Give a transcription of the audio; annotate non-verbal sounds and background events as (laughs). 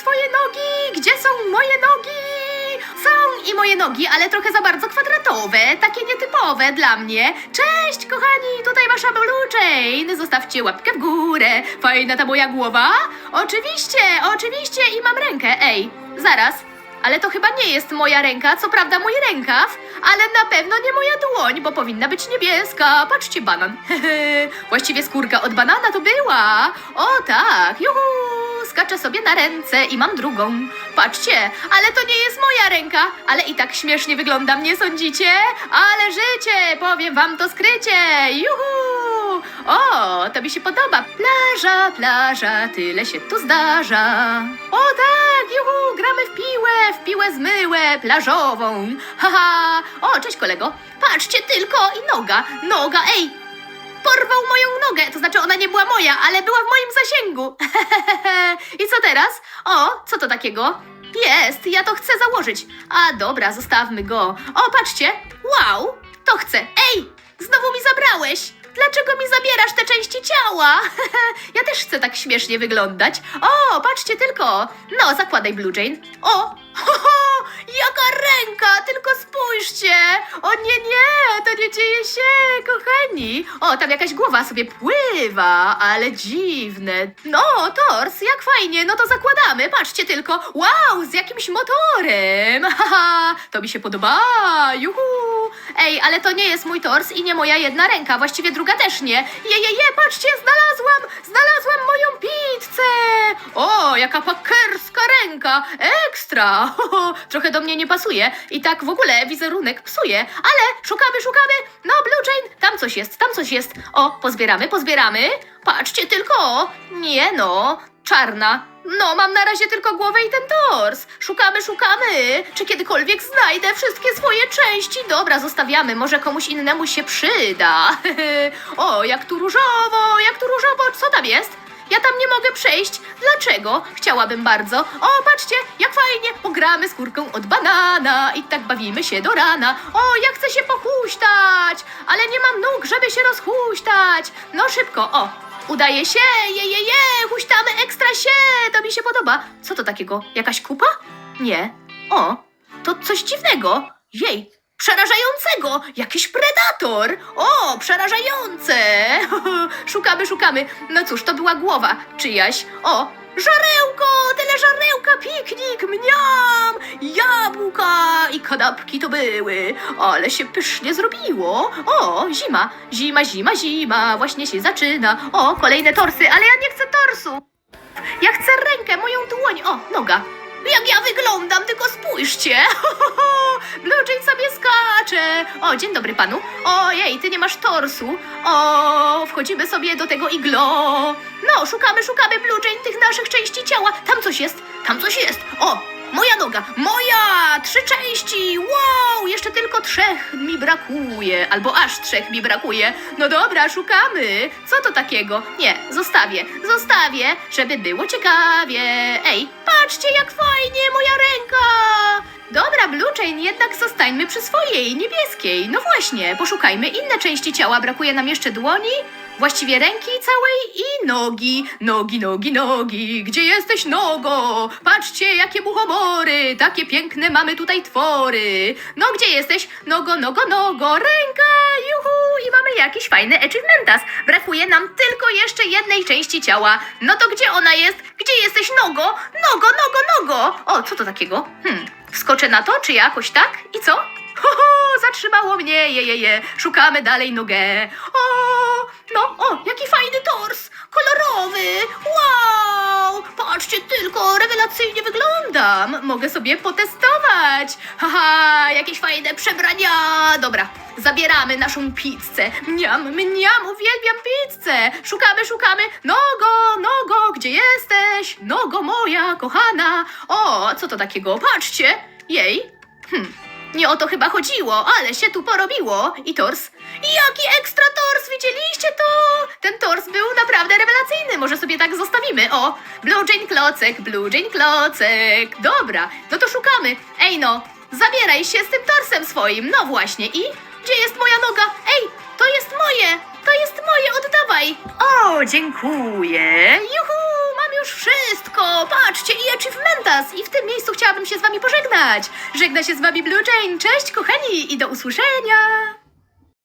swoje nogi? Gdzie są moje nogi? Są i moje nogi, ale trochę za bardzo kwadratowe, takie nietypowe dla mnie. Cześć, kochani, tutaj wasza Blue Chain. Zostawcie łapkę w górę. Fajna ta moja głowa? Oczywiście, oczywiście i mam rękę. Ej, zaraz. Ale to chyba nie jest moja ręka, co prawda mój rękaw, ale na pewno nie moja dłoń, bo powinna być niebieska. Patrzcie, banan. (laughs) Właściwie skórka od banana to była. O tak, juhu, skaczę sobie na ręce i mam drugą. Patrzcie, ale to nie jest moja ręka, ale i tak śmiesznie wyglądam, nie sądzicie? Ale życie, powiem wam to skrycie. Juhu! O, to mi się podoba. Plaża, plaża, tyle się tu zdarza. O tak, juhu, gramy w piłę, w piłę zmyłę, plażową. Haha. O, cześć kolego. Patrzcie tylko i noga, noga, ej. Porwał moją nogę, to znaczy ona nie była moja, ale była w moim zasięgu. (laughs) I co teraz? O, co to takiego? Jest, ja to chcę założyć. A dobra, zostawmy go. O, patrzcie. Wow, to chcę. Ej, znowu mi zabrałeś. Dlaczego mi zabierasz te części ciała? (laughs) ja też chcę tak śmiesznie wyglądać. O, patrzcie tylko. No, zakładaj Blue Jane. O, (laughs) ho, ho, jaka ręka, tylko spójrzcie. O nie, nie, to nie dzieje się, kochani. O, tam jakaś głowa sobie pływa, ale dziwne. No, tors, jak fajnie, no to zakładamy. Patrzcie tylko. Wow, z jakimś motorem. (laughs) Haha, to mi się podoba. Juhu. Ej, ale to nie jest mój tors i nie moja jedna ręka, właściwie druga też nie. Je, je, je, patrzcie, znalazłam, znalazłam moją pizzę. Jaka pakerska ręka, ekstra. (laughs) Trochę do mnie nie pasuje i tak w ogóle wizerunek psuje, ale szukamy, szukamy. No, Blue Jane, tam coś jest, tam coś jest. O, pozbieramy, pozbieramy. Patrzcie tylko. Nie no, czarna. No, mam na razie tylko głowę i ten tors. Szukamy, szukamy. Czy kiedykolwiek znajdę wszystkie swoje części? Dobra, zostawiamy. Może komuś innemu się przyda. (laughs) o, jak tu różowo, jak tu różowo. Co tam jest? Ja tam nie mogę przejść. Dlaczego? Chciałabym bardzo. O, patrzcie, jak fajnie. Pogramy skórką od banana i tak bawimy się do rana. O, ja chcę się pochuśtać, ale nie mam nóg, żeby się rozhuśtać. No szybko, o. Udaje się, je, je, je, huśtamy ekstra się, to mi się podoba. Co to takiego? Jakaś kupa? Nie. O, to coś dziwnego. Jej, przerażającego, jakiś predator. O, przerażające. (laughs) szukamy, szukamy. No cóż, to była głowa czyjaś. O, żarełko, tyle żarełka, piknik, mniam, jabłka i kanapki to były. Ale się pysznie zrobiło. O, zima, zima, zima, zima, właśnie się zaczyna. O, kolejne torsy, ale ja nie chcę torsu. Ja chcę rękę, moją dłoń. O, noga. Wyglądam, tylko spójrzcie. (laughs) Blue Jane sobie skacze. O, dzień dobry panu. Ojej, ty nie masz torsu. O, wchodzimy sobie do tego iglo. No, szukamy, szukamy Blue Jane tych naszych części ciała. Tam coś jest, tam coś jest. O, moja noga, moja! Trzy części! Wow! Jeszcze tylko trzech mi brakuje. Albo aż trzech mi brakuje. No dobra, szukamy. Co to takiego? Nie, zostawię, zostawię, żeby było ciekawie. Ej, patrzcie Jednak zostańmy przy swojej, niebieskiej. No właśnie, poszukajmy inne części ciała. Brakuje nam jeszcze dłoni, właściwie ręki całej i nogi. Nogi, nogi, nogi. Gdzie jesteś, nogo? Patrzcie, jakie muchomory. Takie piękne mamy tutaj twory. No, gdzie jesteś? Nogo, nogo, nogo. Ręka, juhu. I mamy jakiś fajny achievementas. Brakuje nam tylko jeszcze jednej części ciała. No to gdzie ona jest? Gdzie jesteś, nogo? Nogo, nogo, nogo. O, co to takiego? Hmm. Wskoczę na to, czy jakoś tak? I co? Ho, ho, zatrzymało mnie, je, je, je. Szukamy dalej nogę. O, no, o, jaki fajny tors. Kolorowy. Wow, patrzcie tylko, rewelacyjnie wyglądam. Mogę sobie potestować. Haha, jakieś fajne przebrania. Dobra, zabieramy naszą pizzę. Mniam, mniam, uwielbiam pizzę. Szukamy, szukamy. Nogo, nogo, gdzie jesteś? Nogo moja, kochana. O, co to takiego? Patrzcie. Jej. Hm. Nie o to chyba chodziło, ale się tu porobiło. I tors. Jaki ekstra tors, widzieliście to? Ten tors był naprawdę rewelacyjny, może sobie tak zostawimy. O, Blue Jane Klocek, Blue Jane Klocek. Dobra, no to szukamy. Ej no, zabieraj się z tym torsem swoim. No właśnie, i gdzie jest moja noga? Ej, to jest moje, to jest moje, oddawaj. O, dziękuję. Juhu, mam już wszystko! Patrzcie, i achievementas! I w tym miejscu chciałabym się z wami pożegnać. Żegna się z wami Blue Jane. Cześć, kochani, i do usłyszenia!